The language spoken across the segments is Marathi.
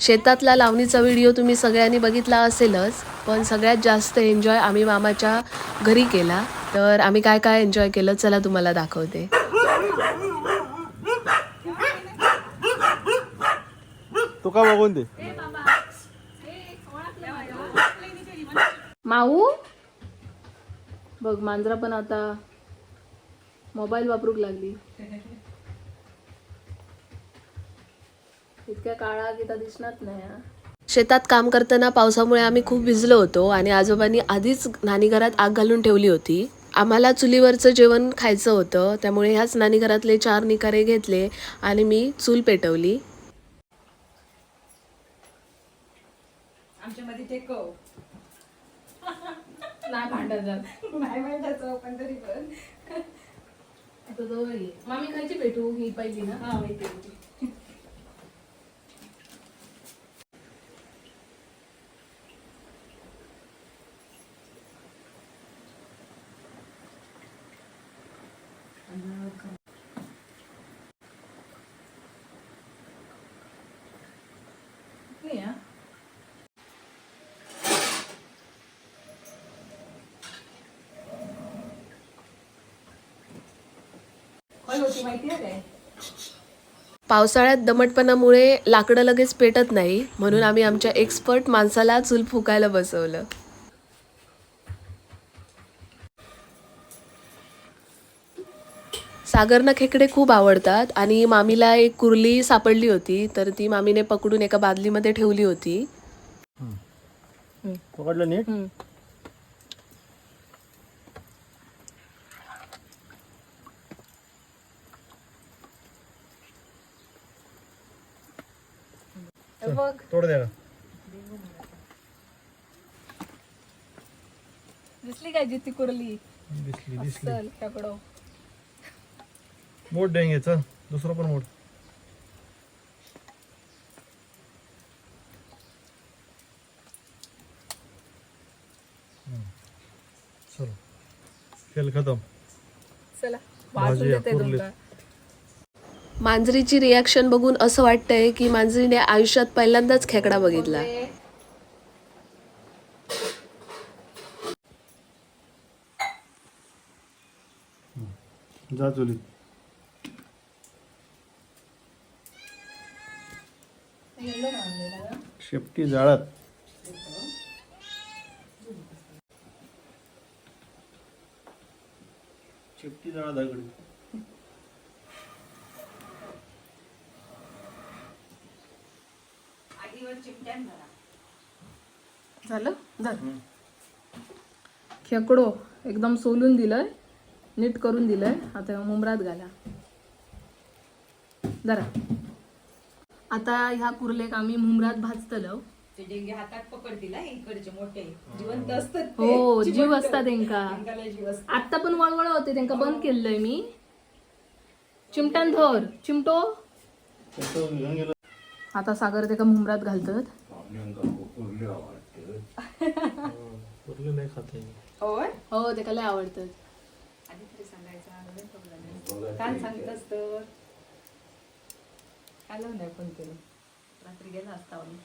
शेतातला लावणीचा व्हिडिओ तुम्ही सगळ्यांनी बघितला असेलच पण सगळ्यात जास्त एन्जॉय आम्ही मामाच्या घरी केला. तर आम्ही काय काय एन्जॉय केलं चला तुम्हाला दाखवते. तो का बघून दे? माऊ? बघ मांजरा पण आता मोबाईल वापरूक लागली. इतक्या काळा गीता दिसणार नाही हा. शेतात काम करताना पावसामुळे आम्ही खूप भिजलो होतो आणि आजोबांनी आधीच नानी घरात आग घालून ठेवली होती. आम्हाला चुलीवरचं जेवण खायचं होतं त्यामुळे ह्याच नानी घरातले चार निकारे घेतले आणि मी चूल पेटवली. आमच्यामध्ये ते कव. नाही भांडण नाही माहिती पण तरी पण. मामी खायची पेटू ही पहिली ना? हा माहिती आहे. नाही हा. होय होती माहिती आहे काय पावसाळ्यात दमटपणामुळे लाकडं लगेच पेटत नाही म्हणून आम्ही आमच्या एक्सपर्ट माणसाला चूल फुकायला बसवलं. सागरनं खेकडे खूप आवडतात आणि मामीला एक कुर्ली सापडली होती तर ती मामीने पकडून एका बादलीमध्ये ठेवली होती. पकडलं नीट? बघ तोड द्या दिसली काय जिती कुर्ली? दिसली दिसली. चल खेकडो. चल. दुसरं पण मोठ. चलो. खेळ खतम. चला भाजी देते कुर्ली. तुमका. मांजरीची रिॲक्शन बघून असं वाटतंय की मांजरीने आयुष्यात पहिल्यांदाच खेकडा बघितला. जा शेपटी जाळत. शेपटी जाळा दगडी चिमट्यान भरा. झालं? झालं खेकडो एकदम सोलून दिलंय नीट करून दिलंय. आता मुंबरात घाला. जरा आता ह्या कुर्लेक आम्ही मुंबरात भाजतलो. ते डेंगे हातात पकडतील हा, इकडचे मोठे. जिवंत असतात ते. हो जीव जिवंत. असता तेंका तेंका लय जीव असतात. आता पण वळवळ होते त्यांका बंद केलंय मी. चिमटान धर. चिमटो. त्याचं घेऊन गेलं. आता सागर ते का मुंबरात घालतात? हो ते लय आवडतात. हा, लय सांगतस तर. आलो नाही पण केलं. रात्री गेला असता आम्ही.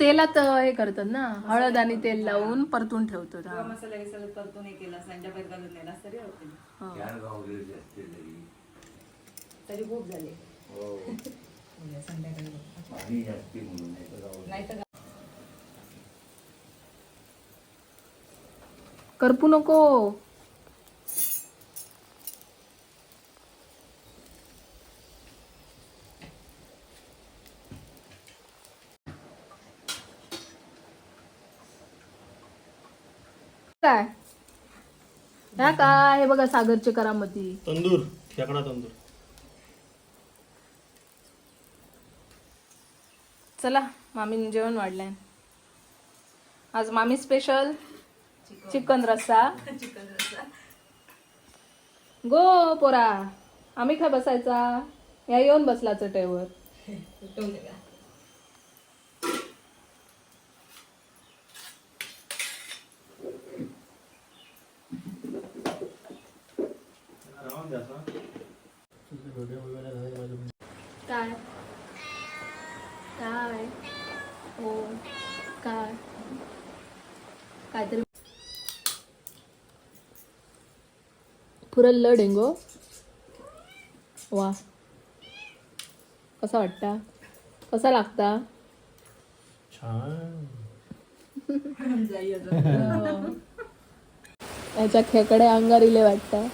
तेलात हे करतात ना हळद आणि तेल लावून परतून ठेवतात हा. मसाला परतून हे केला घालून नेला तरी होते हो. तरी खूप झाले. उद्या संध्याकाळी नाही तर करपू नको. काय? ह्या काय? हे बघा सागरचे करामती. तंदूर. खेकडा तंदूर. चला मामीने जेवण वाढलंय. आज मामी स्पेशल चिकन रस्सा. गो पोरा आम्ही काय बसायचा? या येऊन बसला चटेवर काय? काय? हो काय? काहीतरी पुरल्लं डेंगो वा. कसा वाटता? कसा लागता? अजून. याच्या खेकडे अंगार इले वाटता.